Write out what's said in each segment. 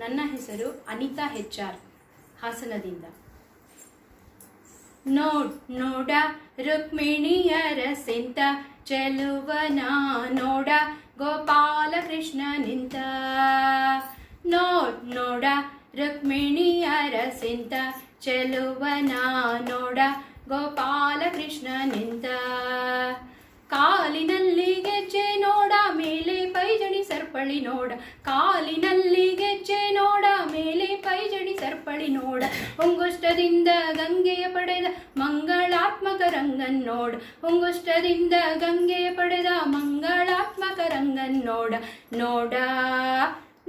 ನನ್ನ ಹೆಸರು Anita H R ಹಾಸನದಿಂದ. ನೋಡ್, ನೋಡ, ರುಕ್ಮಿಣಿಯರ ಸಿಂತ ಚೆಲುವನ ನೋಡ ಗೋಪಾಲ ಕೃಷ್ಣ ನಿಂತ ನೋಡ್, ನೋಡ, ರುಕ್ಮಿಣಿಯರ ಸಿಂತ ಚೆಲುವನ ನೋಡ ಗೋಪಾಲ ಕೃಷ್ಣ ನಿಂತ ಕಾಲಿನಲ್ಲಿ ಗೆಜ್ಜೆ ಸರ್ಪಳಿ ನೋಡ. ಕಾಲಿನಲ್ಲಿ ಗೆಜ್ಜೆ ನೋಡ. ಮೇಲೆ ಪೈಜಡಿ ಸರ್ಪಳಿ ನೋಡ. ಉಂಗುಷ್ಟದಿಂದ ಗಂಗೆಯ ಪಡೆದ ಮಂಗಳಾತ್ಮಕ ರಂಗನ್ ನೋಡ. ಉಂಗುಷ್ಟದಿಂದ ಗಂಗೆಯ ಪಡೆದ ಮಂಗಳಾತ್ಮಕ ರಂಗನ್ ನೋಡ. ನೋಡ,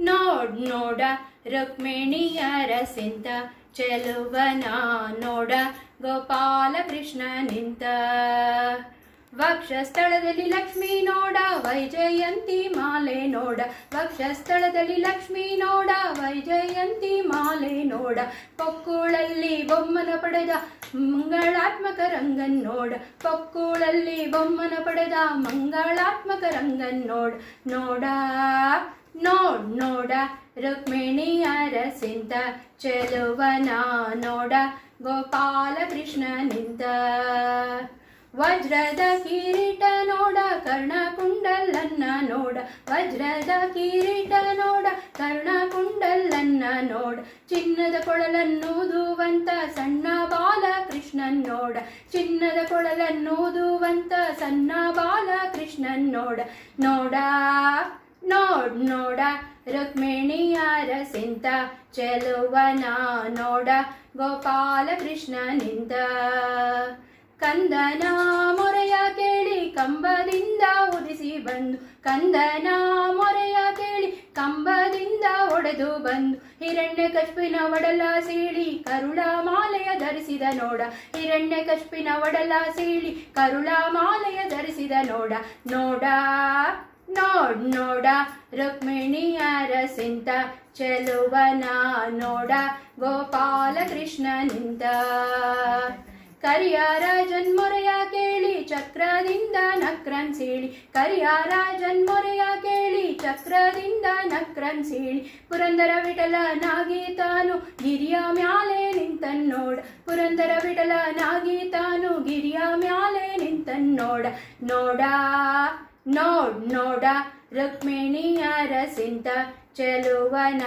ನೋಡ್, ನೋಡ. ರುಕ್ಮಿಣಿಯರ ಸಿಂತ ಚೆಲುವನ ನೋಡ. ಗೋಪಾಲ ಕೃಷ್ಣ ನಿಂತ ವಕ್ಷಸ್ಥಳದಲ್ಲಿ ಲಕ್ಷ್ಮೀ ನೋಡ, ವೈಜಯಂತಿ ಮಾಲೆ ನೋಡ. ವಕ್ಷಸ್ಥಳದಲ್ಲಿ ಲಕ್ಷ್ಮೀ ನೋಡ, ವೈಜಯಂತಿ ಮಾಲೆ ನೋಡ. ಪೊಕ್ಕುಳಲ್ಲಿ ಬೊಮ್ಮನ ಪಡೆದ ಮಂಗಳಾತ್ಮಕ ರಂಗನ್ ನೋಡ. ಪೊಕ್ಕುಳಲ್ಲಿ ಬೊಮ್ಮನ ಪಡೆದ ಮಂಗಳಾತ್ಮಕ ರಂಗನ್ ನೋಡ. ನೋಡ, ನೋಡ್, ನೋಡ. ರುಕ್ಮಿಣಿಯರ ಸಿಂತ ಚೆಲುವನ ನೋಡ. ಗೋಪಾಲ ಕೃಷ್ಣ ನಿಂತ ವಜ್ರದ ಕಿರೀಟ ನೋಡ, ಕರ್ಣಕುಂಡಲನ್ನ ನೋಡ. ವಜ್ರದ ಕಿರೀಟ ನೋಡ, ಕರ್ಣಕುಂಡಲನ್ನ ನೋಡ. ಚಿನ್ನದ ಕೊಳಲನ್ನೂದುವಂತ ಸಣ್ಣ ಬಾಲ ಕೃಷ್ಣನ್ ನೋಡ. ಚಿನ್ನದ ಕೊಳಲನ್ನೂದುವಂತ ಸಣ್ಣ ಬಾಲ ಕೃಷ್ಣನ್ ನೋಡ. ನೋಡ, ನೋಡ್, ನೋಡ. ರುಕ್ಮಿಣಿಯರ ಸಿಂತ ಚೆಲುವನ ನೋಡ. ಗೋಪಾಲ ಕೃಷ್ಣ ನಿಂತ ಕಂದನ ಮೊರೆಯ ಕೇಳಿ ಕಂಬದಿಂದ ಉದಿಸಿ ಬಂದು, ಕಂದನ ಮೊರೆಯ ಕೇಳಿ ಕಂಬದಿಂದ ಒಡೆದು ಬಂದು, ಹಿರಣ್ಯ ಕಶ್ಪಿನ ಒಡಲ ಸೀಳಿ ಕರುಳ ಮಾಲೆಯ ಧರಿಸಿದ ನೋಡ, ಹಿರಣ್ಯ ಕಶ್ಪಿನ ಒಡಲ ಸೀಳಿ ಕರುಳ ಮಾಲೆಯ ಧರಿಸಿದ ನೋಡ ನೋಡ, ನೋಡ್, ನೋಡ ರುಕ್ಮಿಣಿಯರ ಸಿಂತ ಚೆಲುವನ ನೋಡ ಗೋಪಾಲ ಕೃಷ್ಣ ನಿಂತ. ಕರಿಯಾರ ಜನ್ಮೊರೆಯ ಕೇಳಿ, ಚಕ್ರದಿಂದ ನಕ್ರನ್ ಸೀಳಿ. ಕರಿಯಾರ ಜನ್ಮೊರೆಯ ಕೇಳಿ, ಚಕ್ರದಿಂದ ನಕ್ರನ್ ಸೀಳಿ. ಪುರಂದರ ವಿಠಲನಾಗಿ ತಾನು ಗಿರಿಯ ಮ್ಯಾಲೆ ನಿಂತನ್ನೋಡ. ಪುರಂದರ ವಿಠಲನಾಗಿ ತಾನು ಗಿರಿಯ ಮ್ಯಾಲೆ ನಿಂತನ್ನೋಡ. ನೋಡ, ನೋಡ್, ನೋಡ ರುಕ್ಮಿಣಿಯರ ಸಿಂತ ಚೆಲುವನ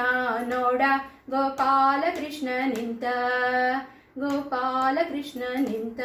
ನೋಡ, ಗೋಪಾಲಕೃಷ್ಣ ನಿಂತ. ಗೋಪಾಲ ಕೃಷ್ಣ ನಿಂತ